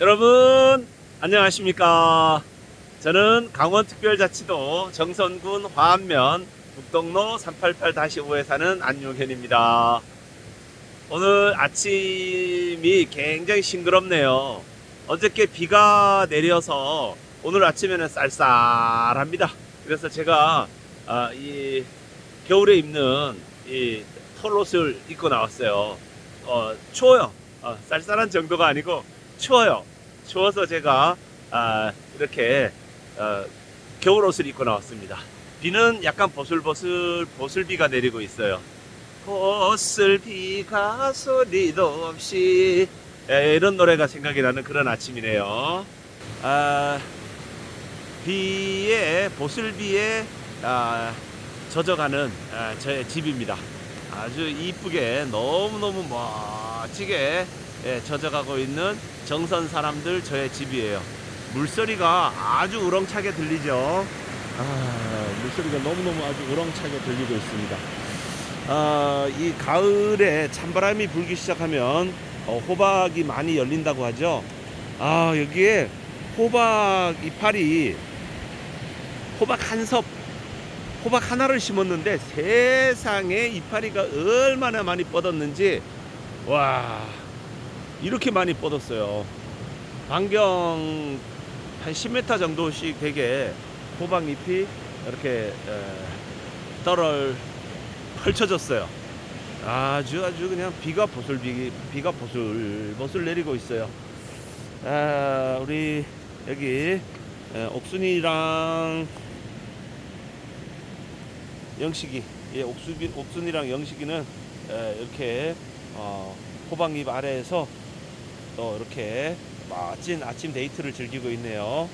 여러분 안녕하십니까? 저는 강원특별자치도 정선군 화안면 북동로 388-5에 사는 안용현입니다. 오늘 아침이 굉장히 싱그럽네요. 어저께 비가 내려서 오늘 아침에는 쌀쌀합니다. 그래서 제가 아, 이 겨울에 입는 이 털옷을 입고 나왔어요. 어, 추워요. 어, 쌀쌀한 정도가 아니고 추워요. 추워서 제가 아, 이렇게 어, 겨울 옷을 입고 나왔습니다. 비는 약간 보슬보슬 보슬비가 내리고 있어요. 보슬비가 소리도 없이 예, 이런 노래가 생각이 나는 그런 아침이네요. 아, 비에 보슬비에 아, 젖어가는 아, 저의 집입니다. 아주 이쁘게 너무너무 멋지게 예, 젖어가고 있는 정선 사람들 저의 집이에요. 물소리가 아주 우렁차게 들리죠. 아, 물소리가 너무너무 아주 우렁차게 들리고 있습니다. 아, 이 가을에 찬바람이 불기 시작하면 어, 호박이 많이 열린다고 하죠. 아, 여기에 호박 이파리 호박 한 섭, 호박 하나를 심었는데 세상에 이파리가 얼마나 많이 뻗었는지 와 이렇게 많이 뻗었어요. 반경 한 10m 정도씩 되게 호박잎이 이렇게 에, 떨을 펼쳐졌어요. 아주 아주 그냥 비가 보슬 비, 비가 보슬 보슬 내리고 있어요. 아, 우리 여기 에, 옥순이랑 영식이 예, 옥순이, 옥순이랑 영식이는 에, 이렇게 어, 호박잎 아래에서 또 이렇게 멋진 아침 데이트를 즐기고 있네요.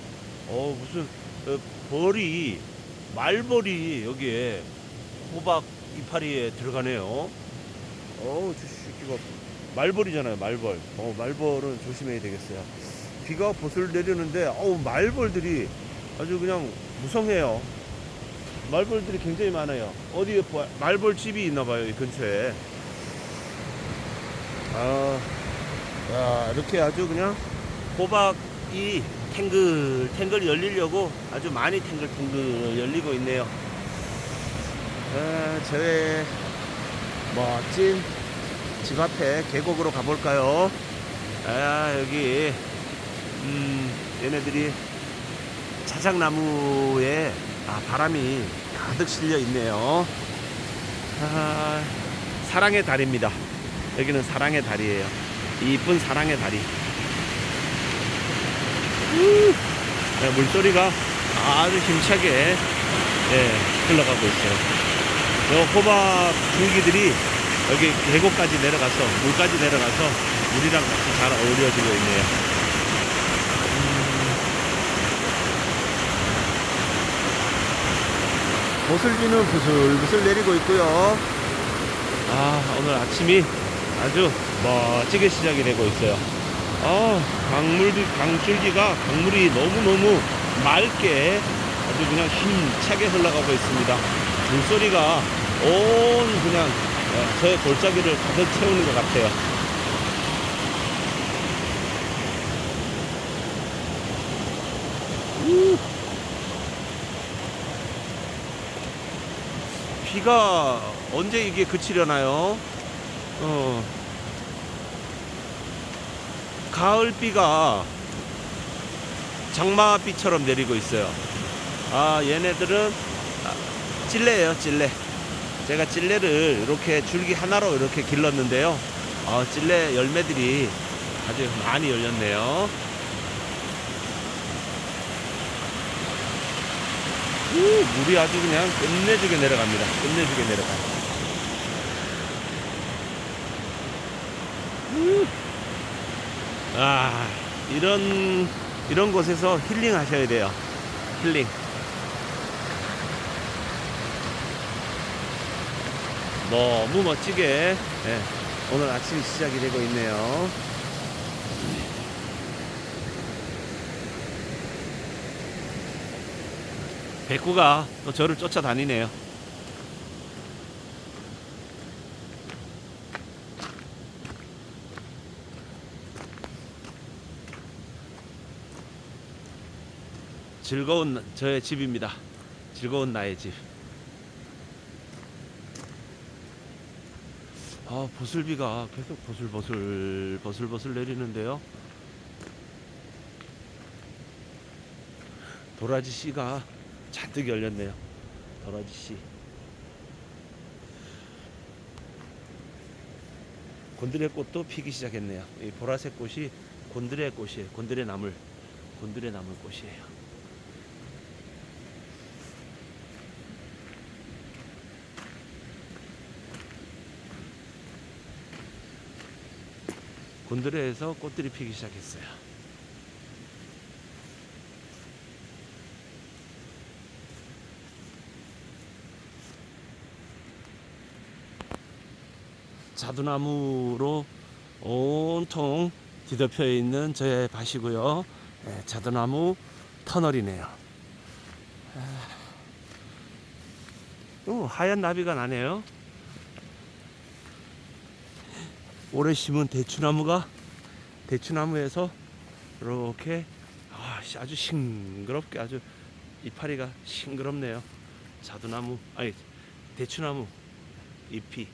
어 무슨 어, 벌이 말벌이 여기에 호박 이파리에 들어가네요. 어우 저 새끼가 말벌이잖아요 말벌. 어 말벌은 조심해야 되겠어요. 비가 보슬 내리는데 어우 말벌들이 아주 그냥 무성해요. 말벌들이 굉장히 많아요. 어디에 보- 말벌 집이 있나 봐요 이 근처에. 아, 야, 이렇게 아주 그냥 호박이 탱글 탱글 열리려고 아주 많이 탱글 탱글 열리고 있네요. 아, 저의 멋진 집 앞에 계곡으로 가볼까요? 아, 여기 음, 얘네들이 자작나무에 아, 바람이 가득 실려 있네요. 아, 사랑의 달입니다. 여기는 사랑의 다리예요. 이쁜 사랑의 다리. 우! 네, 물소리가 아주 힘차게 예, 흘러가고 있어요. 요 호박 줄기들이 여기 계곡까지 내려가서 물까지 내려가서 물이랑 같이 잘 어우러지고 있네요. 음. 보슬비는 부슬부슬 내리고 있고요. 아 오늘 아침이 아주 멋지게 시작이 되고 있어요. 아 강물이 강줄기가 강물이 너무 너무 맑게 아주 그냥 힘차게 흘러가고 있습니다. 물소리가 온 그냥 어, 저의 골짜기를 가득 채우는 것 같아요. 우. 비가 언제 이게 그치려나요? 어. 가을비가 장마비처럼 내리고 있어요. 아, 얘네들은 아, 찔레예요, 찔레. 제가 찔레를 이렇게 줄기 하나로 이렇게 길렀는데요. 어, 찔레 열매들이 아주 많이 열렸네요. 우, 물이 아주 그냥 끝내주게 내려갑니다. 끝내주게 내려가요. 아, 이런, 이런 곳에서 힐링 하셔야 돼요. 힐링. 너무 멋지게 예, 오늘 아침이 시작이 되고 있네요. 백구가 또 저를 쫓아다니네요. 즐거운 저의 집입니다. 즐거운 나의 집. 아, 보슬비가 계속 보슬보슬 보슬보슬 내리는데요. 도라지 씨가 잔뜩 열렸네요. 도라지 씨. 곤드레 꽃도 피기 시작했네요. 이 보라색 꽃이 곤드레 꽃이에요. 곤드레 나물, 곤드레 나물 꽃이에요. 곤드레에서 꽃들이 피기 시작했어요. 자두나무로 온통 뒤덮여 있는 저의 밭이고요. 네, 자두나무 터널이네요. 아, 오, 하얀 나비가 나네요. 올해 심은 대추나무가 대추나무에서 이렇게 아, 씨, 아주 싱그럽게 아주 이파리가 싱그럽네요. 자두나무 아니 대추나무 잎이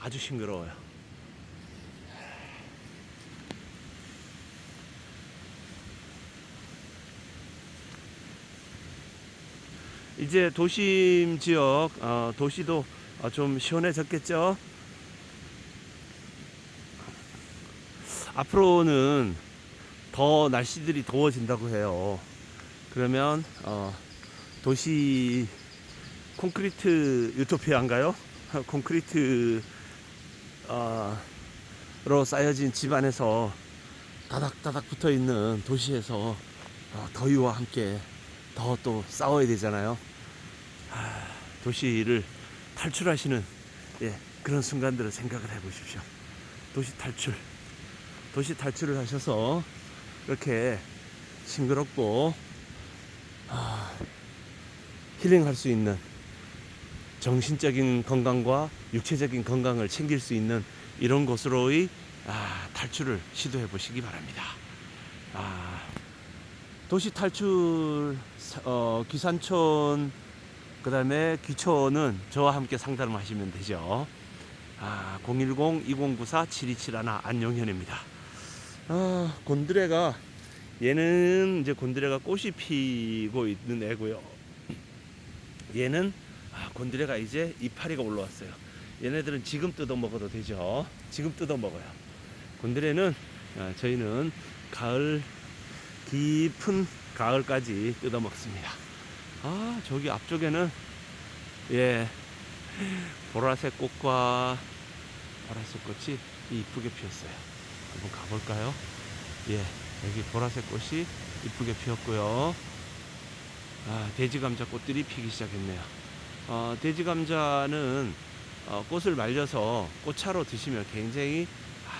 아주 싱그러워요. 이제 도심 지역 어, 도시도 어, 좀 시원해졌겠죠. 앞으로는 더 날씨들이 더워진다고 해요. 그러면 어, 도시 콘크리트 유토피아인가요? 콘크리트 어, 로 쌓여진 집 안에서 다닥다닥 붙어 있는 도시에서 어, 더위와 함께 더 또 싸워야 되잖아요. 하, 도시를 탈출하시는 예, 그런 순간들을 생각을 해보십시오. 도시 탈출, 도시 탈출을 하셔서 이렇게 싱그럽고 아, 힐링할 수 있는 정신적인 건강과 육체적인 건강을 챙길 수 있는 이런 곳으로의 아, 탈출을 시도해 보시기 바랍니다. 아, 도시 탈출 어, 기산촌 그 다음에 귀촌은 저와 함께 상담을 하시면 되죠. 아, 010-2094-7271 안용현입니다. 아, 곤드레가 얘는 이제 곤드레가 꽃이 피고 있는 애고요. 얘는 아, 곤드레가 이제 이파리가 올라왔어요. 얘네들은 지금 뜯어 먹어도 되죠. 지금 뜯어 먹어요. 곤드레는 아, 저희는 가을 깊은 가을까지 뜯어 먹습니다. 아 저기 앞쪽에는 예 보라색 꽃과 보라색 꽃이 이쁘게 피었어요. 한번 가볼까요? 예 여기 보라색 꽃이 이쁘게 피었고요. 아 돼지 감자 꽃들이 피기 시작했네요. 어, 돼지 감자는 어, 꽃을 말려서 꽃차로 드시면 굉장히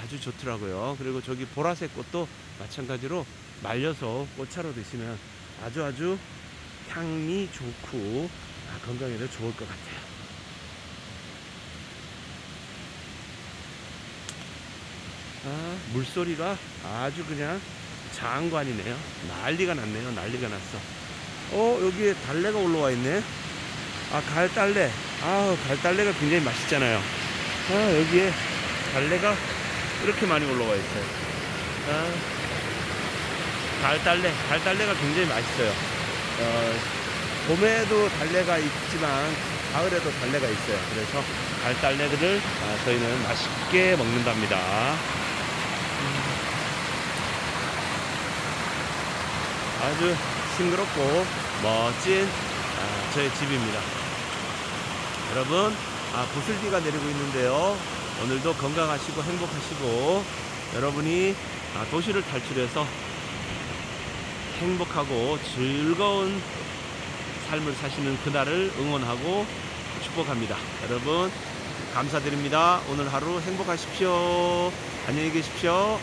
아주 좋더라고요. 그리고 저기 보라색 꽃도 마찬가지로 말려서 꽃차로 드시면 아주 아주 향이 좋고 아, 건강에도 좋을 것 같아요. 아, 물소리가 아주 그냥 장관이네요. 난리가 났네요. 난리가 났어. 어, 여기에 달래가 올라와 있네. 아, 갈달래. 아, 갈달래가 굉장히 맛있잖아요. 아, 여기에 달래가 이렇게 많이 올라와 있어요. 아, 달달래. 달달래가 굉장히 맛있어요. 어, 봄에도 달래가 있지만 가을에도 달래가 있어요. 그래서 달달래들을 아, 저희는 맛있게 먹는답니다. 음. 아주 싱그럽고 멋진 아, 저의 집입니다. 여러분, 아, 보슬비가 내리고 있는데요. 오늘도 건강하시고 행복하시고 여러분이 아, 도시를 탈출해서 행복하고 즐거운 삶을 사시는 그날을 응원하고 축복합니다. 여러분, 감사드립니다. 오늘 하루 행복하십시오. 안녕히 계십시오.